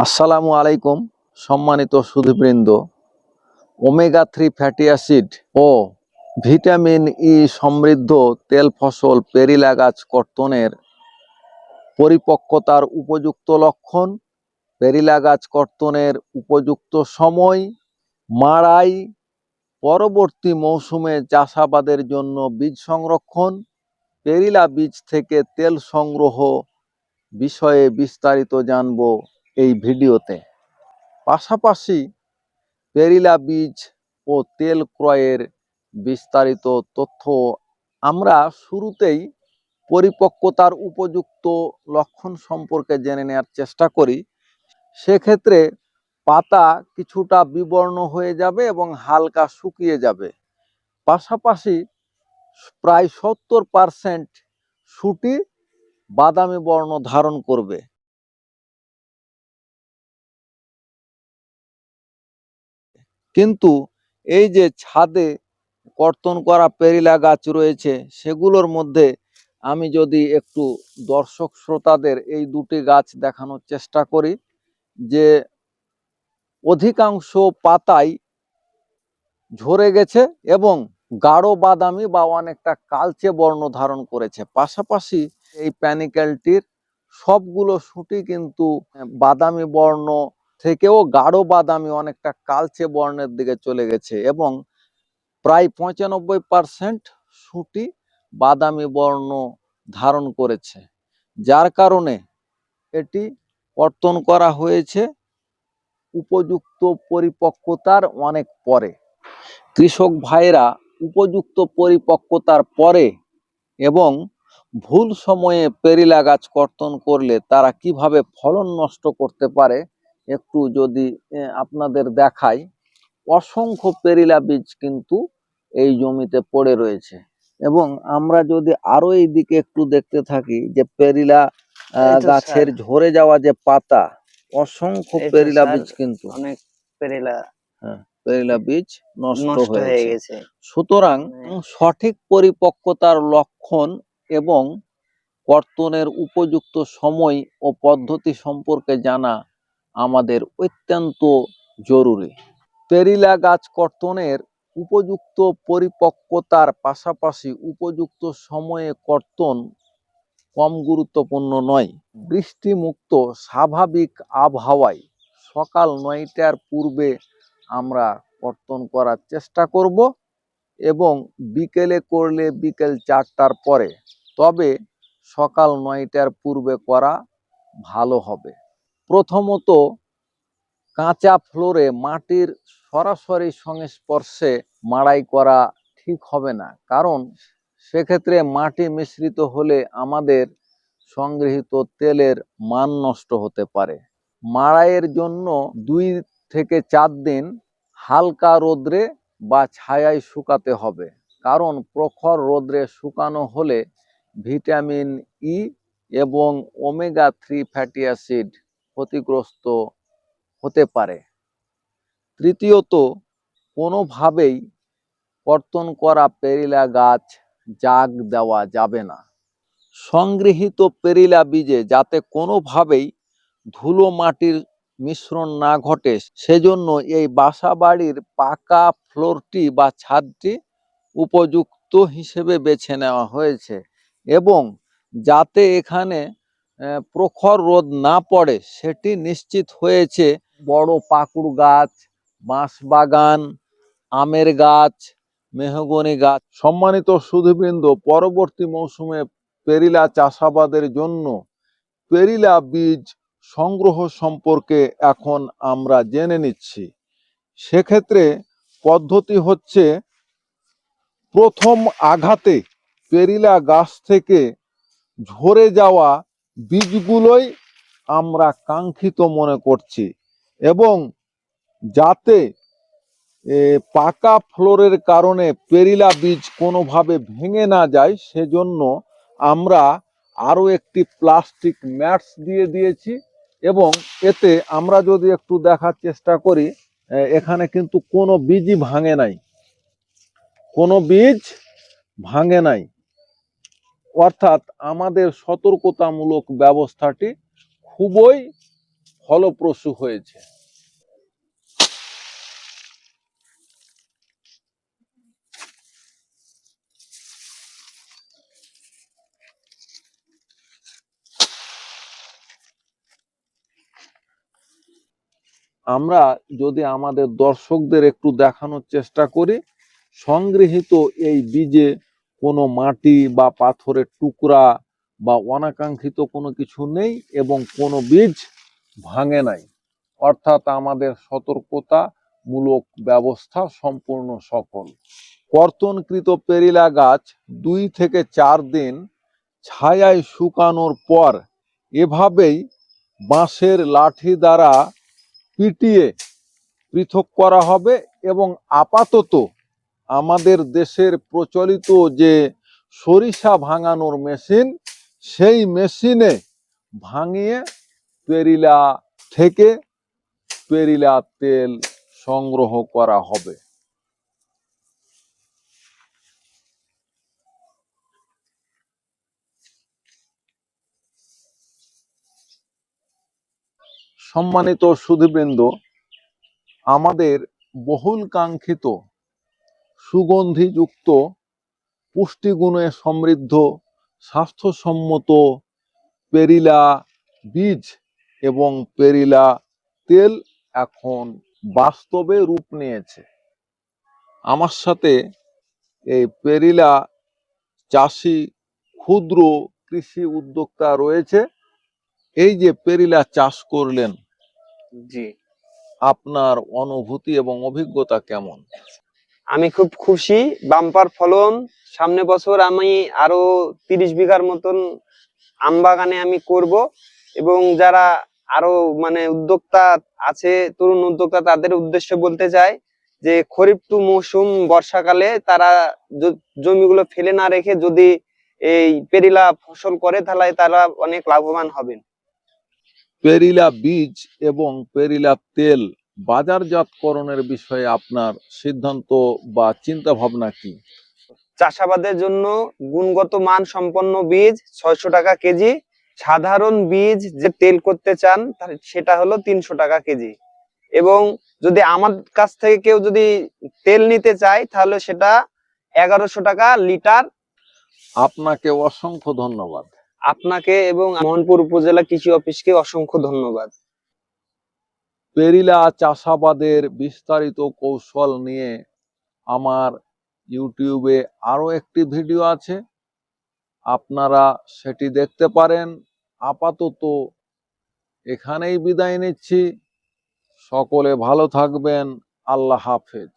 আসসালামু আলাইকুম, সম্মানিত সুধীবৃন্দ ওমেগা থ্রি ফ্যাটি অ্যাসিড ও ভিটামিন ই সমৃদ্ধ তেল ফসল পেরিলা গাছ কর্তনের পরিপক্কতার উপযুক্ত লক্ষণ। পেরিলা গাছ কর্তনের উপযুক্ত সময়, মাড়াই, পরবর্তী মৌসুমে চাষাবাদের জন্য বীজ সংরক্ষণ, পেরিলা বীজ থেকে তেল সংগ্রহ বিষয়ে বিস্তারিত জানব। এই ভিডিওতে। পাশাপাশি পেরিলা বীজ ও তেল ক্রয়ের বিস্তারিত তথ্য আমরা শুরুতেই পরিপক্কতার উপযুক্ত লক্ষণ সম্পর্কে জেনে নেওয়ার চেষ্টা করি। সেক্ষেত্রে পাতা কিছুটা বিবর্ণ হয়ে যাবে এবং হালকা শুকিয়ে যাবে। পাশাপাশি প্রায় সত্তর পারসেন্ট সুটি বাদামি বর্ণ ধারণ করবে। কিন্তু এই যে ছাদে কর্তন করা পেরিলা গাছ রয়েছে, সেগুলোর মধ্যে আমি যদি একটু দর্শক শ্রোতাদের এই দুটি গাছ দেখানোর চেষ্টা করি, যে অধিকাংশ পাতাই ঝরে গেছে এবং গাঢ় বাদামি বা অনেকটা কালচে বর্ণ ধারণ করেছে। পাশাপাশি এই প্যানিক্যালটির সবগুলো সুটি কিন্তু বাদামি বর্ণ থেকেও গাঢ় বাদামি অনেকটা কালচে বর্ণের দিকে চলে গেছে এবং প্রায় পঁচানব্বই পার্সেন্ট সুটি বাদামি বর্ণ ধারণ করেছে। যার কারণে এটি কর্তন করা হয়েছে উপযুক্ত পরিপক্কতার অনেক পরে। কৃষক ভাইরা উপযুক্ত পরিপক্কতার পরে এবং ভুল সময়ে পেরিলা গাছ কর্তন করলে তারা কীভাবে ফলন নষ্ট করতে পারে একটু যদি আপনাদের দেখাই অসংখ্য পেরিলা বীজ কিন্তু এই জমিতে পড়ে রয়েছে। এবং আমরা যদি আরও এই দিকে একটু দেখতে থাকি যে পেরিলা গাছের ঝরে যাওয়া যে পাতা অসংখ্য পেরিলা বীজ কিন্তু। অনেক পেরেলা পেরিলা বীজ নষ্ট হয়ে গেছে। সুতরাং মানে- সঠিক পরিপক্কতার লক্ষণ এবং কর্তনের উপযুক্ত সময় ও পদ্ধতি সম্পর্কে জানা আমাদের অত্যন্ত জরুরি। পেরিলা গাছ কর্তনের উপযুক্ত পরিপক্কতার পাশাপাশি উপযুক্ত সময়ে কর্তন কম গুরুত্বপূর্ণ নয়। বৃষ্টিমুক্ত স্বাভাবিক আবহাওয়ায় সকাল নয়টার পূর্বে আমরা কর্তন করার চেষ্টা করব এবং বিকেলে করলে বিকেল চারটার পরে। তবে সকাল নয়টার পূর্বে করা ভালো হবে। প্রথমত কাঁচা ফ্লোরে মাটির সরাসরি সংস্পর্শে মাড়াই করা ঠিক হবে না। কারণ সেক্ষেত্রে মাটি মিশ্রিত হলে আমাদের সংগৃহীত তেলের মান নষ্ট হতে পারে। মাড়াইয়ের জন্য দুই থেকে চার দিন হালকা রোদ্রে বা ছায়ায় শুকাতে হবে। কারণ প্রখর রোদ্রে শুকানো হলে ভিটামিন ই এবং ওমেগা থ্রি ফ্যাটি অ্যাসিড ক্ষতিগ্রস্ত হতে পারে। তৃতীয়ত, কোনোভাবেই কর্তন করা পেরিলা গাছ জাগ দেওয়া যাবে না। সংগৃহীত পেরিলা বীজে যাতে কোনোভাবেই ধুলো মাটির মিশ্রণ না ঘটে, সেজন্য এই বাসা বাড়ির পাকা ফ্লোরটি বা ছাদটি উপযুক্ত হিসেবে বেছে নেওয়া হয়েছে এবং যাতে এখানে প্রখর রোদ না পড়ে সেটি নিশ্চিত হয়েছে। বড় পাকুড় গাছ, বাঁশ বাগান, আমের গাছ, মেহগনি গাছ। সম্মানিত সুধীবৃন্দ, পরবর্তী মৌসুমে পেরিলা চাষাবাদের জন্য পেরিলা বীজ সংগ্রহ সম্পর্কে এখন আমরা জেনে নিচ্ছি। সেক্ষেত্রে পদ্ধতি হচ্ছে, প্রথম আঘাতে পেরিলা গাছ থেকে ঝরে যাওয়া বীজগুলোই আমরা কাঙ্ক্ষিত মনে করছি এবং যাতে পাকা ফ্লোরের কারণে পেরিলা বীজ কোনোভাবে ভেঙে না যায়, সেজন্য আমরা আরও একটি প্লাস্টিক ম্যাটস দিয়ে দিয়েছি এবং এতে আমরা যদি একটু দেখার চেষ্টা করি এখানে কিন্তু কোনো বীজই ভাঙে নাই। কোনো বীজ ভাঙে নাই। অর্থাৎ আমাদের সতর্কতামূলক ব্যবস্থাটি খুবই ফলপ্রসূ হয়েছে। আমরা যদি আমাদের দর্শকদের একটু দেখানোর চেষ্টা করি, সংগৃহীত এই বীজে কোনো মাটি বা পাথরের টুকরা বা অনাকাঙ্ক্ষিত কোনো কিছু নেই এবং কোনো বীজ ভাঙে নাই। অর্থাৎ আমাদের সতর্কতা মূলক ব্যবস্থা সম্পূর্ণ সফল। কর্তনকৃত পেরিলা গাছ দুই থেকে চার দিন ছায়ায় শুকানোর পর এভাবেই বাঁশের লাঠি দ্বারা পিটিয়ে পৃথক করা হবে এবং আপাতত আমাদের দেশের প্রচলিত যে সরিষা ভাঙানোর মেশিন, সেই মেশিনে ভাঙিয়ে পেরিলা থেকে পেরিলা তেল সংগ্রহ করা হবে। সম্মানিত সুধীবৃন্দ, আমাদের বহুল কাঙ্ক্ষিত সুগন্ধিযুক্ত পুষ্টিগুণে সমৃদ্ধ স্বাস্থ্যসম্মত পেরিলা বীজ এবং পেরিলা তেল এখন বাস্তবে রূপ নিয়েছে। আমার সাথে এই পেরিলা চাষি ক্ষুদ্র কৃষি উদ্যোক্তা রয়েছে। এই যে পেরিলা চাষ করলেন জি। আপনার অনুভূতি এবং অভিজ্ঞতা কেমন? আমি খুব খুশি, বাম্পার ফলন। সামনে বছর আমি আরও তিরিশ বিঘার মতন আম বাগানে আমি করব এবং যারা আরও মানে উদ্যোক্তা আছে, তরুণ উদ্যোক্তা, তাদের উদ্দেশ্যে বলতে চাই যে খরিফ টু মৌসুম বর্ষাকালে, তারা জমিগুলো ফেলে না রেখে যদি এই পেরিলা ফসল করে, তাহলে তারা অনেক লাভবান হবেন। পেরিলা বীজ এবং পেরিলা তেল বাজারজাতকরণের বিষয়ে আপনার সিদ্ধান্ত বা চিন্তা ভাবনা কি? চাষাবাদের জন্য গুণগত মান সম্পন্ন বীজ ছয়শো টাকা কেজি সাধারণ বীজ যে তেল করতে চান সেটা হলো তিনশো টাকা কেজি। এবং যদি আমার কাছ থেকে কেউ যদি তেল নিতে চায় তাহলে সেটা এগারোশো টাকা লিটার। আপনাকে অসংখ্য ধন্যবাদ। আপনাকে এবং মোহনপুর উপজেলা কৃষি অফিসকে অসংখ্য ধন্যবাদ। পেরিলা চাষাবাদের বিস্তারিত কৌশল নিয়ে আমার ইউটিউবে আরও একটি ভিডিও আছে। আপনারা সেটি দেখতে পারেন। আপাতত এখানেই বিদায় নিচ্ছি। সকলে ভালো থাকবেন। আল্লাহ হাফেজ।